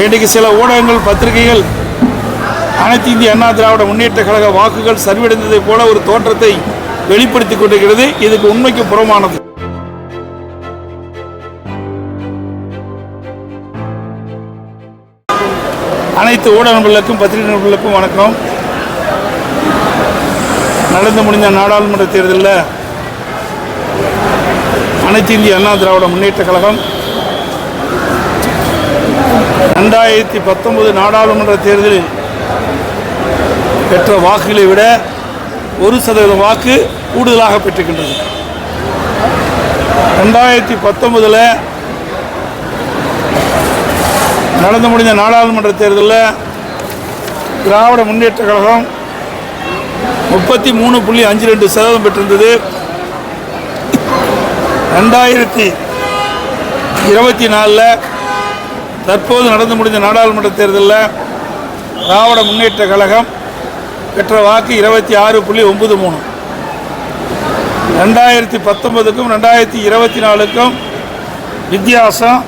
இன்றைக்கு சில ஊடகங்கள் பத்திரிகைகள் அனைத்து இந்திய அண்ணா திராவிட முன்னேற்ற கழக வாக்குகள் சரிவடைந்ததைப் போல ஒரு தோற்றத்தை வெளிப்படுத்திக் கொண்டிருக்கிறது. இதுக்கு உண்மைக்கு புறமானது. அனைத்து ஊடக நண்பர்களுக்கும் பத்திரிகை நண்பர்களுக்கும் வணக்கம். நடந்து முடிந்த நாடாளுமன்ற தேர்தலில் அனைத்து இந்திய அண்ணா திராவிட முன்னேற்ற கழகம் ரெண்டாயிரத்தி பத்தொன்பது நாடாளுமன்ற தேர்தலில் பெற்ற வாக்குகளை விட ஒரு சதவீத வாக்கு கூடுதலாக பெற்றிருக்கின்றது. ரெண்டாயிரத்தி பத்தொன்பதில் நடந்து முடிந்த நாடாளுமன்ற தேர்தலில் திராவிட முன்னேற்ற கழகம் முப்பத்தி மூணு புள்ளி அஞ்சு ரெண்டு சதவீதம் பெற்றிருந்தது. ரெண்டாயிரத்தி இருபத்தி நாலில் தற்போது நடந்து முடிந்த நாடாளுமன்ற தேர்தலில் திராவிட முன்னேற்ற கழகம் பெற்ற வாக்கு இருபத்தி ஆறு புள்ளி ஒன்பது மூணு. ரெண்டாயிரத்தி பத்தொன்பதுக்கும் ரெண்டாயிரத்தி இருபத்தி நாலுக்கும் வித்தியாசம்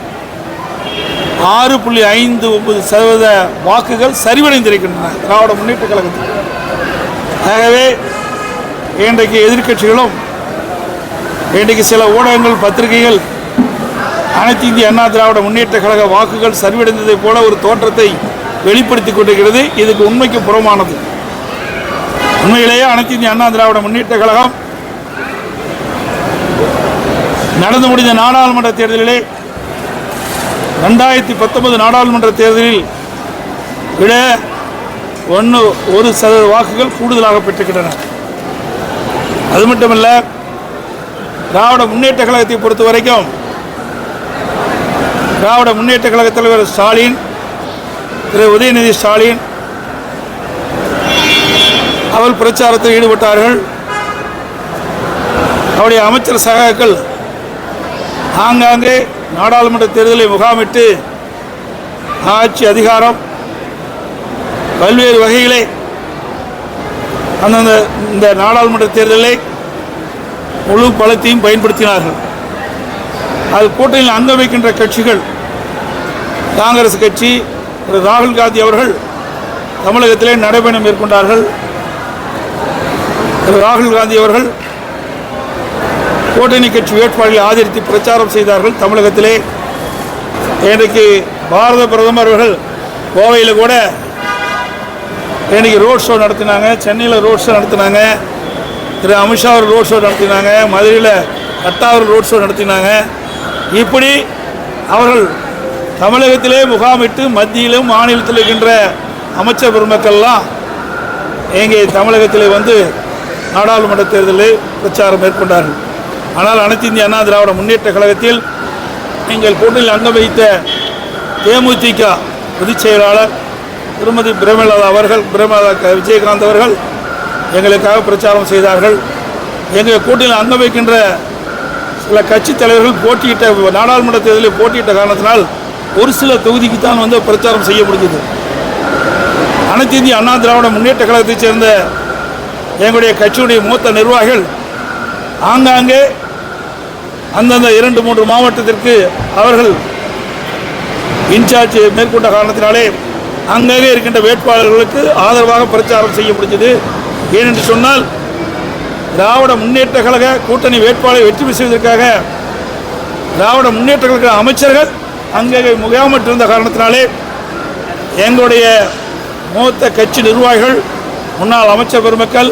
ஆறு புள்ளி ஐந்து ஒன்பது சதவீத வாக்குகள் சரிவடைந்திருக்கின்றன திராவிட முன்னேற்ற கழகத்தில். ஆகவே இன்றைக்கு எதிர்க்கட்சிகளும் இன்றைக்கு சில ஊடகங்கள் பத்திரிகைகள் அனைத்து இந்திய அண்ணா திராவிட முன்னேற்ற கழக வாக்குகள் சரிவடைந்ததைப் போல ஒரு தோற்றத்தை வெளிப்படுத்திக் கொண்டிருக்கிறது. இதுக்கு உண்மைக்கு புறமானது. உண்மையிலேயே அனைத்து இந்திய அண்ணா திராவிட முன்னேற்ற கழகம் நடந்து முடிந்த நாடாளுமன்ற தேர்தலிலே ரெண்டாயிரத்தி பத்தொன்பது நாடாளுமன்ற தேர்தலில் விட ஒன்று ஒரு சதவீத வாக்குகள் கூடுதலாக பெற்றுக்கின்றன அது மட்டுமல்ல திராவிட முன்னேற்ற கழகத்தை பொறுத்த வரைக்கும் திராவிட முன்னேற்ற கழக தலைவர் ஸ்டாலின் திரு உதயநிதி ஸ்டாலின் அவர் பிரச்சாரத்தில் ஈடுபட்டார்கள். அவருடைய அமைச்சர் சகாக்கள் ஆங்காங்கே நாடாளுமன்ற தேர்தலை முகாமிட்டு ஆட்சி அதிகாரம் பல்வேறு வகையிலே அந்தந்த இந்த நாடாளுமன்ற தேர்தலை முழு பலத்தையும் பயன்படுத்தினார்கள். அது கூட்டணியில் அங்க வைக்கின்ற கட்சிகள் காங்கிரஸ் கட்சி திரு ராகுல் காந்தி அவர்கள் தமிழகத்திலே நடைபயணம் மேற்கொண்டார்கள். திரு ராகுல் காந்தி அவர்கள் கூட்டணி கட்சி வேட்பாளர்களை ஆதரித்து பிரச்சாரம் செய்தார்கள். தமிழகத்திலே இன்றைக்கு பாரத பிரதமர் அவர்கள் கோவையில் கூட இன்றைக்கி ரோட் ஷோ நடத்தினாங்க. சென்னையில் ரோட் ஷோ நடத்தினாங்க. திரு அமித்ஷா அவர் ரோட் ஷோ நடத்தினாங்க. மதுரையில் கட்டாவர் ரோட் ஷோ நடத்தினாங்க. இப்படி அவர்கள் தமிழகத்திலே முகாமிட்டு மத்தியிலும் மாநிலத்தில் இருக்கின்ற அமைச்சர் பெருமக்கள்லாம் இங்கே தமிழகத்திலே வந்து நாடாளுமன்ற தேர்தலில் பிரச்சாரம் மேற்கொண்டார்கள். ஆனால் அனைத்து இந்திய அண்ணா திராவிட முன்னேற்ற கழகத்தில் எங்கள் கூட்டணியில் அங்கம் வைத்த தேமுதிக பொதுச் செயலாளர் திருமதி பிரேமலதா அவர்கள் பிரேமலதா க- விஜயகாந்த் அவர்கள் எங்களுக்காக பிரச்சாரம் செய்தார்கள். எங்கள் கூட்டணியில் அங்கம் வைக்கின்ற சில கட்சித் தலைவர்கள் போட்டியிட்ட நாடாளுமன்ற தேர்தலில் போட்டியிட்ட காரணத்தினால் ஒரு சில தொகுதிக்கு தான் வந்து பிரச்சாரம் செய்ய முடிஞ்சது. அனைத்து இந்திய அண்ணா திராவிட முன்னேற்ற கழகத்தைச் சேர்ந்த எங்களுடைய கட்சியுடைய மூத்த நிர்வாகிகள் ஆங்காங்கே அந்தந்த இரண்டு மூன்று மாவட்டத்திற்கு அவர்கள் இன்சார்ஜ் மேற்கொண்ட காரணத்தினாலே அங்கங்கே இருக்கின்ற வேட்பாளர்களுக்கு ஆதரவாக பிரச்சாரம் செய்ய முடிஞ்சது. ஏனென்று சொன்னால் திராவிட முன்னேற்ற கழக கூட்டணி வேட்பாளரை வெற்றி பெறுவதற்காக திராவிட முன்னேற்ற கழக அமைச்சர்கள் அங்கே முகாமிட்டிருந்த காரணத்தினாலே எங்களுடைய மூத்த கட்சி நிர்வாகிகள் முன்னாள் அமைச்சர் பெருமக்கள்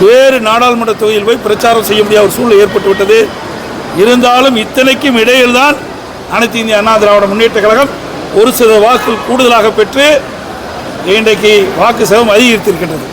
வேறு நாடாளுமன்ற தொகுதியில் போய் பிரச்சாரம் செய்ய முடியாத ஒரு சூழ்நிலை ஏற்பட்டுவிட்டது இருந்தாலும் இத்தனைக்கும் இடையில்தான் அனைத்து இந்திய அண்ணா திராவிட முன்னேற்ற கழகம் ஒரு சில வாக்குகள் கூடுதலாக பெற்று இன்றைக்கு வாக்கு சேவம் அதிகரித்திருக்கின்றது.